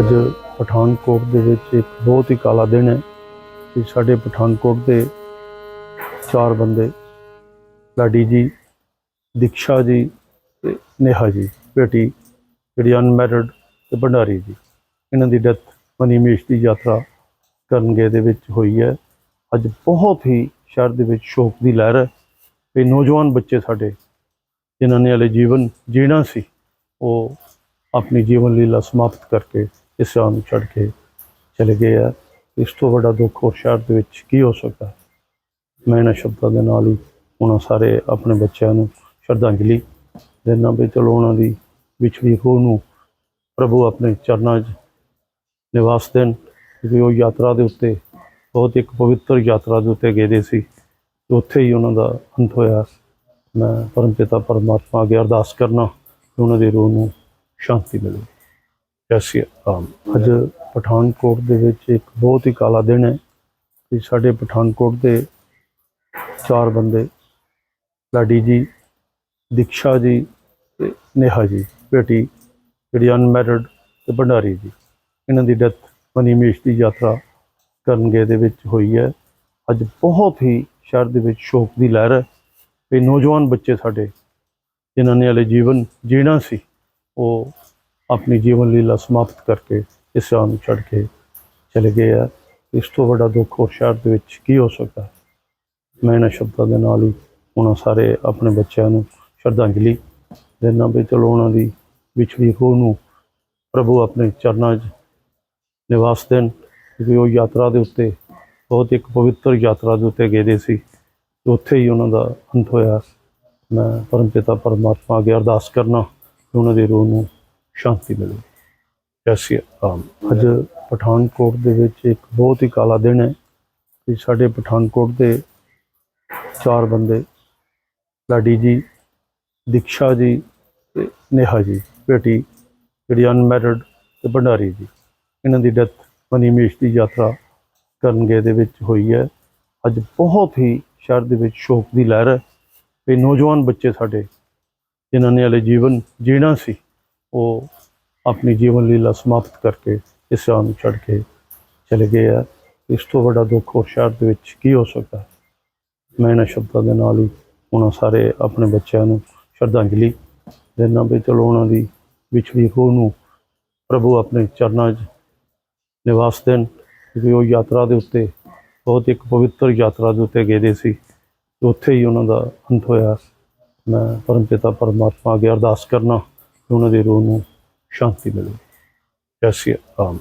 ਅੱਜ ਪਠਾਨਕੋਟ ਦੇ ਵਿੱਚ ਇੱਕ ਬਹੁਤ ਹੀ ਕਾਲਾ ਦਿਨ ਹੈ ਕਿ ਸਾਡੇ ਪਠਾਨਕੋਟ ਦੇ ਚਾਰ ਬੰਦੇ, ਲਾਡੀ ਜੀ, ਦੀਕਸ਼ਾ ਜੀ ਤੇ ਨੇਹਾ ਜੀ, ਬੇਟੀ ਜਿਹੜੀ ਅਨਮੈਰਿਡ ਤੇ ਭੰਡਾਰੀ ਜੀ। ਇਹਨਾਂ ਦੀ ਡੈਥ ਮਨੀਮੇਸ਼ ਦੀ ਯਾਤਰਾ ਕਰਨ ਗਏ ਦੇ ਵਿੱਚ ਹੋਈ ਹੈ। ਅੱਜ ਬਹੁਤ ਹੀ ਸ਼ਹਿਰ ਦੇ ਵਿੱਚ ਸ਼ੋਕ ਦੀ ਲਹਿਰ ਹੈ ਤੇ ਨੌਜਵਾਨ ਬੱਚੇ ਸਾਡੇ, ਜਿਨ੍ਹਾਂ ਨੇ ਹਲੇ ਜੀਵਨ ਜੀਣਾ ਸੀ, ਉਹ ਆਪਣੀ ਜੀਵਨ ਲੀਲਾ ਸਮਾਪਤ ਕਰਕੇ ਇਸ ਨੂੰ ਛੱਡ ਕੇ ਚਲੇ ਗਏ ਆ। ਇਸ ਤੋਂ ਵੱਡਾ ਦੁੱਖ ਹੋਰ ਸ਼ਹਿਰ ਦੇ ਵਿੱਚ ਕੀ ਹੋ ਸਕਦਾ? ਮੈਂ ਇਹਨਾਂ ਸ਼ਬਦਾਂ ਦੇ ਨਾਲ ਹੀ ਉਹਨਾਂ ਸਾਰੇ ਆਪਣੇ ਬੱਚਿਆਂ ਨੂੰ ਸ਼ਰਧਾਂਜਲੀ ਦੇਣਾ ਵੀ ਚਲੋ ਉਹਨਾਂ ਦੀ ਵਿਛੜੀ ਰੂਹ ਨੂੰ ਪ੍ਰਭੂ ਆਪਣੇ ਚਰਨਾਂ 'ਚ ਨਿਵਾਸ ਦੇਣ, ਕਿਉਂਕਿ ਉਹ ਯਾਤਰਾ ਦੇ ਉੱਤੇ ਬਹੁਤ ਇੱਕ ਪਵਿੱਤਰ ਯਾਤਰਾ ਦੇ ਉੱਤੇ ਗਏ ਦੇ ਸੀ। ਉੱਥੇ ਹੀ ਉਹਨਾਂ ਦਾ ਅੰਤ ਹੋਇਆ। ਮੈਂ ਪਰਮਪਿਤਾ, ਪਰਮਾਤਮਾ ਅੱਗੇ ਅਰਦਾਸ ਕਰਨਾ ਕਿ ਉਹਨਾਂ ਦੀ ਰੂਹ ਨੂੰ ਸ਼ਾਂਤੀ ਮਿਲੇ। ਸਤਿ ਸ਼੍ਰੀ ਅਕਾਲ। ਅੱਜ ਪਠਾਨਕੋਟ ਦੇ ਵਿੱਚ ਇੱਕ ਬਹੁਤ ਹੀ ਕਾਲਾ ਦਿਨ ਹੈ ਕਿ ਸਾਡੇ ਪਠਾਨਕੋਟ ਦੇ ਚਾਰ ਬੰਦੇ, ਲਾਡੀ ਜੀ, ਦੀਕਸ਼ਾ ਜੀ ਤੇ ਨੇਹਾ ਜੀ, ਬੇਟੀ ਜਿਹੜੀ ਅਨਮੈਰਿਡ ਤੇ ਭੰਡਾਰੀ ਜੀ। ਇਹਨਾਂ ਦੀ ਡੈਥ ਮਨੀਮੇਸ਼ ਦੀ ਯਾਤਰਾ ਕਰਨ ਗਏ ਦੇ ਵਿੱਚ ਹੋਈ ਹੈ। ਅੱਜ ਬਹੁਤ ਹੀ ਸ਼ਹਿਰ ਦੇ ਵਿੱਚ ਸ਼ੋਕ ਦੀ ਲਹਿਰ ਹੈ ਤੇ ਨੌਜਵਾਨ ਬੱਚੇ ਸਾਡੇ, ਜਿਨ੍ਹਾਂ ਨੇ ਹਲੇ ਜੀਵਨ ਜੀਣਾ ਸੀ, ਉਹ ਆਪਣੀ ਜੀਵਨ ਲੀਲਾ ਸਮਾਪਤ ਕਰਕੇ ਇਸ ਸ਼ਾਨ ਨੂੰ ਛੱਡ ਕੇ ਚਲੇ ਗਏ ਆ। ਇਸ ਤੋਂ ਵੱਡਾ ਦੁੱਖ ਹੋਰ ਸ਼ਹਿਰ ਦੇ ਵਿੱਚ ਕੀ ਹੋ ਸਕਦਾ? ਮੈਂ ਇਹਨਾਂ ਸ਼ਬਦਾਂ ਦੇ ਨਾਲ ਹੀ ਉਹਨਾਂ ਸਾਰੇ ਆਪਣੇ ਬੱਚਿਆਂ ਨੂੰ ਸ਼ਰਧਾਂਜਲੀ ਦੇਣਾ ਵੀ ਚਲੋ ਉਹਨਾਂ ਦੀ ਵਿਛੜੀ ਰੂਹ ਨੂੰ ਪ੍ਰਭੂ ਆਪਣੇ ਚਰਨਾਂ 'ਚ ਨਿਵਾਸ ਦੇਣ, ਕਿਉਂਕਿ ਉਹ ਯਾਤਰਾ ਦੇ ਉੱਤੇ ਬਹੁਤ ਇੱਕ ਪਵਿੱਤਰ ਯਾਤਰਾ ਦੇ ਉੱਤੇ ਗਏ ਦੇ ਸੀ। ਉੱਥੇ ਹੀ ਉਹਨਾਂ ਦਾ ਅੰਤ ਹੋਇਆ। ਮੈਂ ਪਰਮਪਿਤਾ, ਪਰਮਾਤਮਾ ਅੱਗੇ ਅਰਦਾਸ ਕਰਨਾ ਉਹਨਾਂ ਦੀ ਰੂਹ ਨੂੰ ਸ਼ਾਂਤੀ ਮਿਲੇ। ਜੈ ਸ਼੍ਰੀ ਰਾਮ ਅੱਜ ਪਠਾਨਕੋਟ ਦੇ ਵਿੱਚ ਇੱਕ ਬਹੁਤ ਹੀ ਕਾਲਾ ਦਿਨ ਹੈ ਕਿ ਸਾਡੇ ਪਠਾਨਕੋਟ ਦੇ ਚਾਰ ਬੰਦੇ, ਲਾਡੀ ਜੀ, ਦੀਕਸ਼ਾ ਜੀ ਤੇ ਨੇਹਾ ਜੀ, ਬੇਟੀ ਜਿਹੜੀ ਅਨਮੈਰਿਡ ਤੇ ਭੰਡਾਰੀ ਜੀ। ਇਹਨਾਂ ਦੀ ਡੈਥ ਮਨੀਮੇਸ਼ ਦੀ ਯਾਤਰਾ ਕਰਨ ਗਏ ਦੇ ਵਿੱਚ ਹੋਈ ਹੈ। ਅੱਜ ਬਹੁਤ ਹੀ ਸ਼ਹਿਰ ਦੇ ਵਿੱਚ ਸ਼ੋਕ ਦੀ ਲਹਿਰ ਹੈ ਤੇ ਨੌਜਵਾਨ ਬੱਚੇ ਸਾਡੇ ਜਿਨ੍ਹਾਂ ਨੇ ਹਲੇ ਜੀਵਨ ਜੀਣਾ ਸੀ। ਉਹ ਆਪਣੀ ਜੀਵਨ ਲੀਲਾ ਸਮਾਪਤ ਕਰਕੇ ਇਸ ਸ਼ਾਨ ਨੂੰ ਛੱਡ ਕੇ ਚਲੇ ਗਏ ਆ। ਇਸ ਤੋਂ ਵੱਡਾ ਦੁੱਖ ਹੋਰ ਸ਼ਹਿਰ ਦੇ ਵਿੱਚ ਕੀ ਹੋ ਸਕਦਾ? ਮੈਂ ਇਹਨਾਂ ਸ਼ਬਦਾਂ ਦੇ ਨਾਲ ਹੀ ਉਹਨਾਂ ਸਾਰੇ ਆਪਣੇ ਬੱਚਿਆਂ ਨੂੰ ਸ਼ਰਧਾਂਜਲੀ ਦਿੰਦਾ ਵੀ ਚਲੋ ਉਹਨਾਂ ਦੀ ਵਿਛੜੀ ਰੂਹ ਨੂੰ ਪ੍ਰਭੂ ਆਪਣੇ ਚਰਨਾਂ 'ਚ ਨਿਵਾਸ ਦੇਣ, ਕਿਉਂਕਿ ਉਹ ਯਾਤਰਾ ਦੇ ਉੱਤੇ ਬਹੁਤ ਇੱਕ ਪਵਿੱਤਰ ਯਾਤਰਾ ਦੇ ਉੱਤੇ ਗਏ ਦੇ ਸੀ। ਉੱਥੇ ਹੀ ਉਹਨਾਂ ਦਾ ਅੰਤ ਹੋਇਆ। ਮੈਂ ਪਰਮਪਿਤਾ, ਪਰਮਾਤਮਾ ਅੱਗੇ ਅਰਦਾਸ ਕਰਨਾ ਉਹਨਾਂ ਦੇ ਰੋਹ ਨੂੰ ਸ਼ਾਂਤੀ ਮਿਲੇ। ਜੈ ਸ਼੍ਰੀ ਰਾਮ